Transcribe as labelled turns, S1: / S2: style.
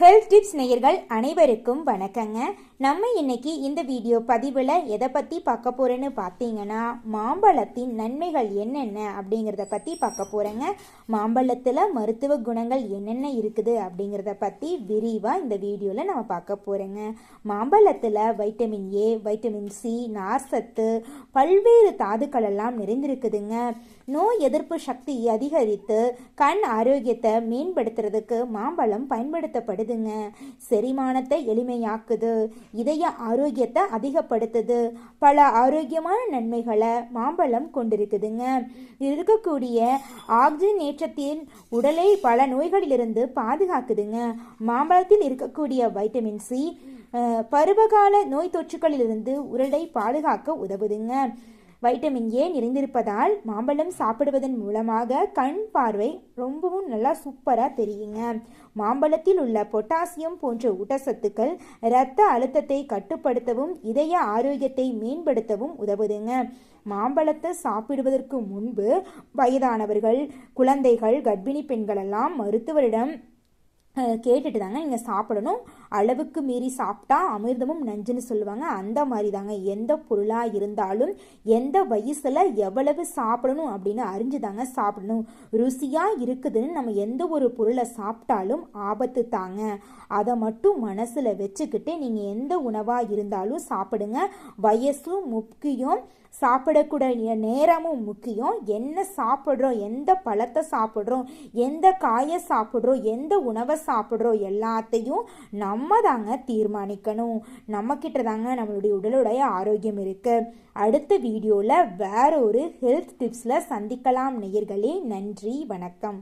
S1: Health tips நேயர்கள் அனைவருக்கும் வணக்கங்க. நம்ம இன்னைக்கு இந்த வீடியோ பதிவில் எதை பற்றி பார்க்க போகிறேன்னு பார்த்தீங்கன்னா மாம்பழத்தின் நன்மைகள் என்னென்ன அப்படிங்கிறத பற்றி பார்க்க போகிறேங்க மாம்பழத்தில் மருத்துவ குணங்கள் என்னென்ன இருக்குது அப்படிங்கிறத பற்றி விரிவாக இந்த வீடியோவில் நம்ம பார்க்க போகிறேங்க மாம்பழத்தில் வைட்டமின் ஏ வைட்டமின் சி நார்சத்து பல்வேறு தாதுக்கள் எல்லாம் நிறைந்திருக்குதுங்க. நோய் எதிர்ப்பு சக்தி அதிகரித்து கண் ஆரோக்கியத்தை மேம்படுத்துறதுக்கு மாம்பழம் செய்யுதுங்க செரிமானத்தை எளிமையாக்குது. இதய ஆரோக்கியத்தை அதிகப்படுத்துது. பல ஆரோக்கியமான நன்மைகளை மாம்பழம் கொண்டிருக்குதுங்க. இருக்கக்கூடிய ஆக்சிஜன் ஏற்றத்தின் உடலை பல நோய்களிலிருந்து பாதுகாக்குதுங்க. மாம்பழத்தில் இருக்கக்கூடிய வைட்டமின் சி பருவகால நோய் தொற்றுகளிலிருந்து உடலை பாதுகாக்க உதவுதுங்க. வைட்டமின் ஏ நிறைந்திருப்பதால் மாம்பழம் சாப்பிடுவதன் மூலமாக கண் பார்வை ரொம்பவும் நல்லா சூப்பராக தெரியுங்க. மாம்பழத்தில் உள்ள பொட்டாசியம் போன்ற ஊட்டச்சத்துக்கள் இரத்த அழுத்தத்தை கட்டுப்படுத்தவும் இதய ஆரோக்கியத்தை மேம்படுத்தவும் உதவுதுங்க. மாம்பழத்தை சாப்பிடுவதற்கு முன்பு வயதானவர்கள் குழந்தைகள் கர்ப்பிணி பெண்கள் எல்லாம் மருத்துவரிடம் கேட்டுட்டு தாங்க நீங்கள் சாப்பிடணும். அளவுக்கு மீறி சாப்பிட்டா அமிர்தமும் நஞ்சுன்னு சொல்லுவாங்க. அந்த மாதிரி தாங்க எந்த பொருளாக இருந்தாலும் எந்த வயசில் எவ்வளவு சாப்பிடணும் அப்படின்னு அறிஞ்சு தாங்க சாப்பிடணும். ருசியாக இருக்குதுன்னு நம்ம எந்த ஒரு பொருளை சாப்பிட்டாலும் ஆபத்து தாங்க. அதை மட்டும் மனசில் வச்சுக்கிட்டு நீங்கள் எந்த உணவாக இருந்தாலும் சாப்பிடுங்க. வயசும் முக்கியம். சாப்பிடக்கூடிய நேரமும் முக்கியம். என்ன சாப்பிட்றோம்? எந்த பழத்தை சாப்பிட்றோம்? எந்த காயை சாப்பிட்றோம்? எந்த உணவை சாப்பிட்றோம் எல்லாத்தையும் நம்ம தாங்க தீர்மானிக்கணும். நம்மக்கிட்ட தாங்க நம்மளுடைய உடலுடைய ஆரோக்கியம் இருக்குது அடுத்த வீடியோவில் வேற ஒரு ஹெல்த் டிப்ஸில் சந்திக்கலாம் நேயர்களே. நன்றி வணக்கம்.